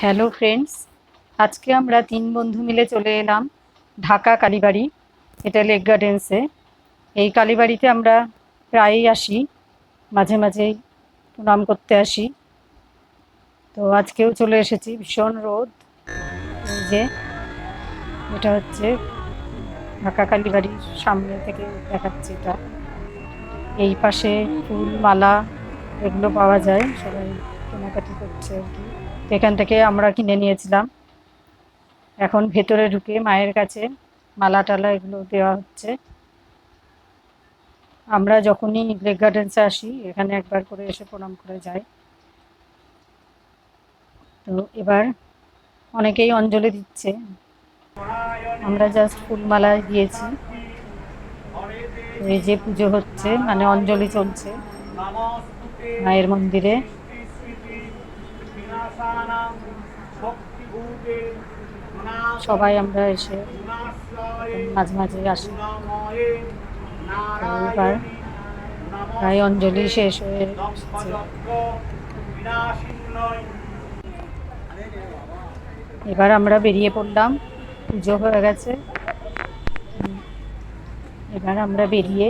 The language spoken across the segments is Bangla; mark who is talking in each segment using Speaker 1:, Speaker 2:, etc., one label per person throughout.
Speaker 1: হ্যালো ফ্রেন্ডস, আজকে আমরা তিন বন্ধু মিলে চলে এলাম ঢাকা কালীবাড়ি, এটা লেক গার্ডেন্সে। এই কালীবাড়িতে আমরা প্রায়ই আসি, মাঝে মাঝেই প্রণাম করতে আসি। তো আজকেও চলে এসেছি ভীষণ রোদ, এই যে এটা হচ্ছে ঢাকা কালীবাড়ির সামনে থেকে দেখাচ্ছে এটা। এই পাশে ফুল মালা এগুলো পাওয়া যায় সবাই। কেনাকাটি করছে আর কি। এখান থেকে আমরা কিনে নিয়েছিলাম। এখন ভেতরে ঢুকে মায়ের কাছে মালা টালা এগুলো দেওয়া হচ্ছে। আমরা যখনই লেক গার্ডেন্সে আসি, এখানে একবার করে এসে প্রণাম করে যাই। তো এবার অনেকেই অঞ্জলি দিচ্ছে। আমরা জাস্ট ফুলমালা দিয়েছি। এই যে পুজো হচ্ছে মানে অঞ্জলি চলছে মায়ের মন্দিরে। সবাই আমরা এসে মাঝে মাঝে আসি। এবার প্রায় অঞ্জলি শেষ হয়ে এবার আমরা বেরিয়ে পড়লাম। পুজো হয়ে গেছে। এবার আমরা বেরিয়ে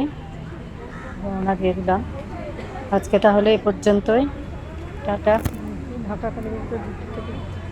Speaker 1: রওনা দিয়ে দিলাম। আজকে তাহলে এ পর্যন্তই। টাটা। ঢাকা কালীবাড়িতে